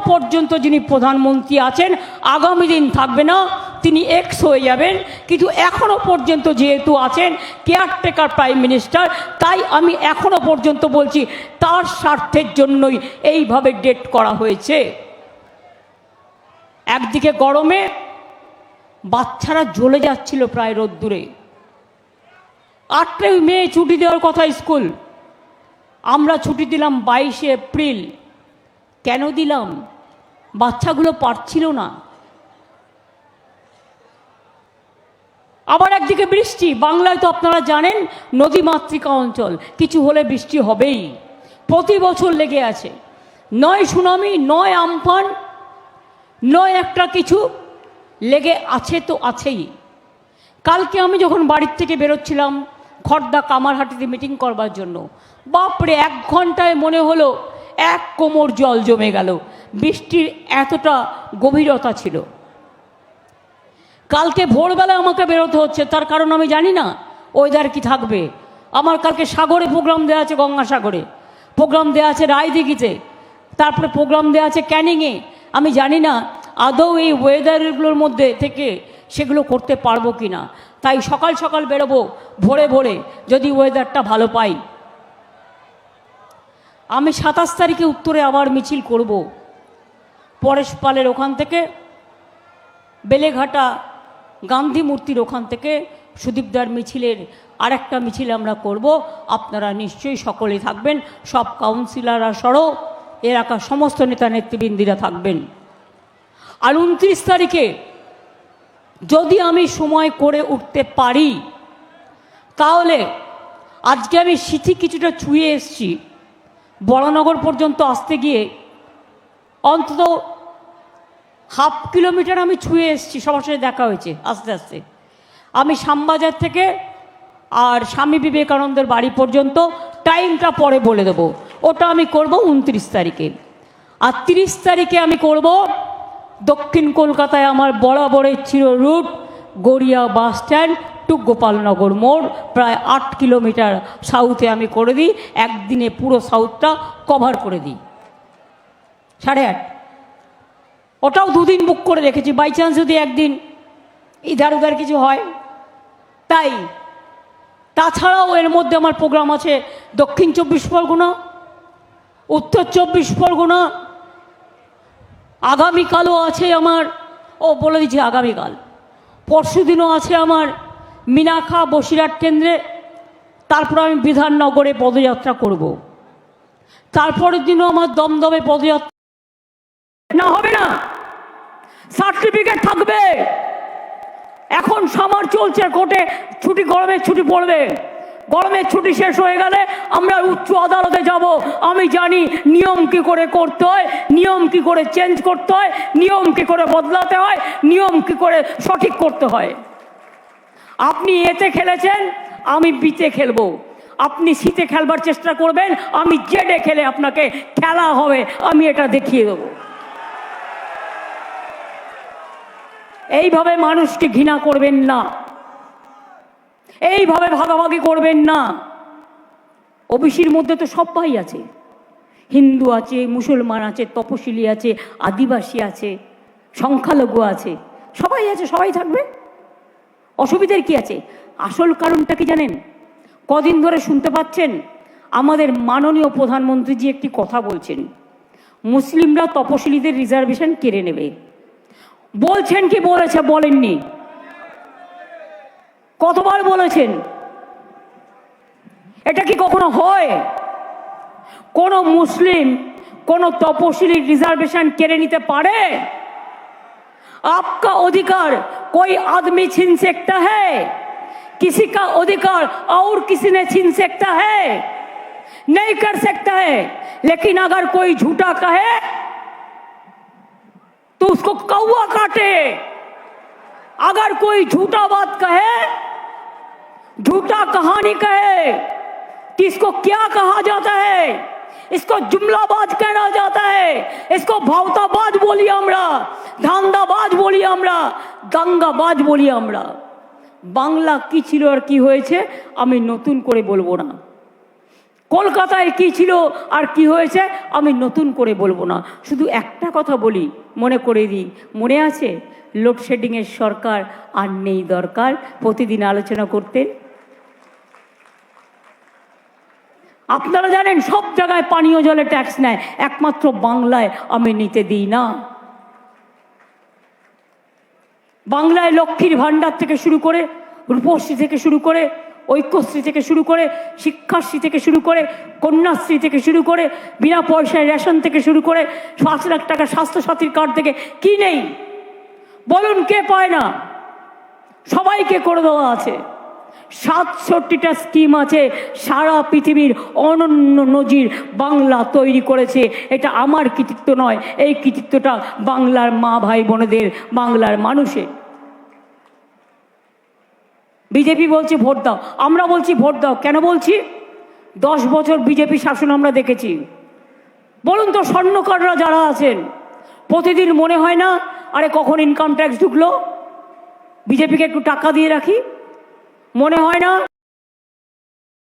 পর্যন্ত যিনি প্রধানমন্ত্রী আছেন, আগামী দিন থাকবে না, তিনি এক্স হয়ে যাবেন। কিন্তু এখনও পর্যন্ত যেহেতু আছেন কেয়ারটেকার প্রাইম মিনিস্টার তাই আমি এখনও পর্যন্ত বলছি, তার স্বার্থের জন্যই এইভাবে ডেট করা হয়েছে। একদিকে গরমে বাচ্চারা জ্বলে যাচ্ছিল প্রায় রোদ্দুরে। আটটাই মে ছুটি দেওয়ার কথা স্কুল। আমরা ছুটি দিলাম বাইশে এপ্রিল। কেন দিলাম? বাচ্চাগুলো পারছিল না। আবার একদিকে বৃষ্টি, বাংলায় তো আপনারা জানেন নদীমাতৃকা অঞ্চল, কিছু হলে বৃষ্টি হবেই। প্রতি বছর লেগে আছে। নয় সুনামি, নয় আমফান, নয় একটা কিছু লেগে আছে তো আছেই। কালকে আমি যখন বাড়ির থেকে বেরোচ্ছিলাম, খর্দা কামারহাটিতে মিটিং করবার জন্য, বাপরে, এক ঘন্টায় মনে হলো এক কোমর জল জমে গেল। বৃষ্টির এতটা গভীরতা ছিল। কালকে ভোরবেলা আমাকে বেরোতে হচ্ছে, তার কারণ আমি জানি না। ওয়েদার কি থাকবে? আমার কালকে সাগরে প্রোগ্রাম দেওয়া আছে গঙ্গাসাগরে। প্রোগ্রাম দেওয়া আছে রায়দিঘিতে। তারপরে প্রোগ্রাম দেওয়া আছে ক্যানিংয়ে। আমি জানি না আদৌ এই ওয়েদারগুলোর মধ্যে থেকে সেগুলো করতে পারব কি না তাই সকাল সকাল বেরোবো ভোরে ভোরে, যদি ওয়েদারটা ভালো পাই। আমি সাতাশ তারিখে উত্তরে আবার মিছিল করব। পরেশ পালের ওখান থেকে, বেলেঘাটা গান্ধী মূর্তির ওখান থেকে সুদীপদার মিছিলের আরেকটা মিছিল আমরা করব। আপনারা নিশ্চয়ই সকলে থাকবেন, সব কাউন্সিলররা সহ এলাকার সমস্ত নেতা নেতৃবৃন্দিরা থাকবেন। আর উনত্রিশ তারিখে যদি আমি সময় করে উঠতে পারি, তাহলে আজকে আমি সিথি কিছুটা ছুঁয়ে এসছি। বড়নগর পর্যন্ত আসতে গিয়ে অন্তত হাফ কিলোমিটার আমি ছুঁয়ে এসেছি, সবার সাথে দেখা হয়েছে, আস্তে আস্তে। আমি শ্যামবাজার থেকে আর স্বামী বিবেকানন্দের বাড়ি পর্যন্ত টাইমটা পরে বলে দেবো। ওটা আমি করব উনত্রিশ তারিখে। আর তিরিশ তারিখে আমি করব দক্ষিণ কলকাতায় আমার বরাবরের ছিল root, Garia bus stand to Gopalnagar মোড়, প্রায় আট কিলোমিটার সাউথে আমি করে দিই, একদিনে পুরো সাউথটা কভার করে দিই। সাড়ে আট। ওটাও দুদিন বুক করে রেখেছি বাই চান্স যদি একদিন ইধার উধার কিছু হয়। তাই, তাছাড়াও এর মধ্যে আমার প্রোগ্রাম আছে দক্ষিণ চব্বিশ পরগনা, উত্তর চব্বিশ পরগনা, আগামীকালও আছে আমার, ও বলে দিচ্ছি আগামীকাল। পরশু দিনও আছে আমার মিনাখা বসিরহাট কেন্দ্রে তারপর আমি বিধাননগরে পদযাত্রা করব। তারপরের দিনও আমার দমদমে পদযাত্রা না হবে না। সার্টিফিকেট থাকবে। এখন সামার চলছে, কোর্টে ছুটি গরমের ছুটি পড়বে। গরমের ছুটি শেষ হয়ে গেলে আমরা উচ্চ আদালতে যাব। আমি জানি নিয়ম কি করে করতে হয়, নিয়ম কি করে চেঞ্জ করতে হয়, নিয়ম কি করে বদলাতে হয়, নিয়ম কি করে সঠিক করতে হয়। আপনি এতে খেলেছেন, আমি বিতে খেলব। আপনি শীতে খেলবার চেষ্টা করবেন, আমি জেডে খেলে আপনাকে খেলা হবে, আমি এটা দেখিয়ে দেবো। এইভাবে মানুষকে ঘৃণা করবেন না। এইভাবে ভাগাভাগি করবেন না। ওবিসির মধ্যে তো সব ভাই আছে। হিন্দু আছে, মুসলমান আছে, তপশিলি আছে, আদিবাসী আছে, সংখ্যালঘু আছে, সবাই আছে, সবাই থাকবে। অসুবিধার কি আছে? আসল কারণটা কি জানেন? কদিন ধরে শুনতে পাচ্ছেন, আমাদের মাননীয় প্রধানমন্ত্রীজি একটি কথা বলছেন। মুসলিমরা তপশিলীদের রিজার্ভেশন কেড়ে নেবে। বলছেন কি বলেছে বলেননি? কতবার বলেছেন? এটা কি কখনো হয়? কোন মুসলিম কোন তপশিলি রিজার্ভেশন কেড়ে নিতে পারে? আপকা অধিকার कोई आदमी छीन सकता है? किसी का अधिकार और किसी ने छीन सकता है? नहीं कर सकता है। लेकिन अगर कोई झूठा कहे तो उसको कौआ काटे। अगर कोई झूठा बात कहे, झूठा कहानी कहे कि इसको क्या कहा जाता है? इसको जुमलाबाज कहना जाता है इसको भावताबाज বলি আমরা ধান্দাবাজ বলি আমরা দাঙ্গাবাজ বলি আমরা বাংলা কি ছিল আর কি হয়েছে আমি নতুন করে বলবো না কলকাতায় কি ছিল আর কি হয়েছে আমি নতুন করে বলবো না শুধু একটা কথা বলি মনে করে দিই মনে আছে লোডশেডিংয়ের সরকার আর নেই দরকার প্রতিদিন আলোচনা করতেন আপনারা জানেন সব জায়গায় পানীয় জলে ট্যাক্স নেয়, একমাত্র বাংলায় আমি নিতে দিই না। বাংলায় লক্ষ্মীর ভাণ্ডার থেকে শুরু করে, রূপশ্রী থেকে শুরু করে, ঐক্যশ্রী থেকে শুরু করে, শিক্ষাশ্রী থেকে শুরু করে, কন্যাশ্রী থেকে শুরু করে, বিনা পয়সায় রেশন থেকে শুরু করে, পাঁচ লাখ টাকা স্বাস্থ্যসাথীর কার্ড থেকে কি নেই? বলুন কে পায় না? সবাইকে করে দেওয়া আছে। সাতষট্টিটা স্কিম আছে। সারা পৃথিবীর অনন্য নজির বাংলা তৈরি করেছে। এটা আমার কৃতিত্ব নয়, এই কৃতিত্বটা বাংলার মা ভাই বোনেদের, বাংলার মানুষের। বিজেপি বলছে ভোট দাও। আমরা বলছি ভোট দাও। কেন বলছি? দশ বছর বিজেপি শাসন আমরা দেখেছি। বলুন তো, স্বর্ণকাররা যারা আছেন, প্রতিদিন মনে হয় না, আরে কখন ইনকাম ট্যাক্স ঢুকলো? বিজেপিকে একটু টাকা দিয়ে রাখি। মনে হয় না?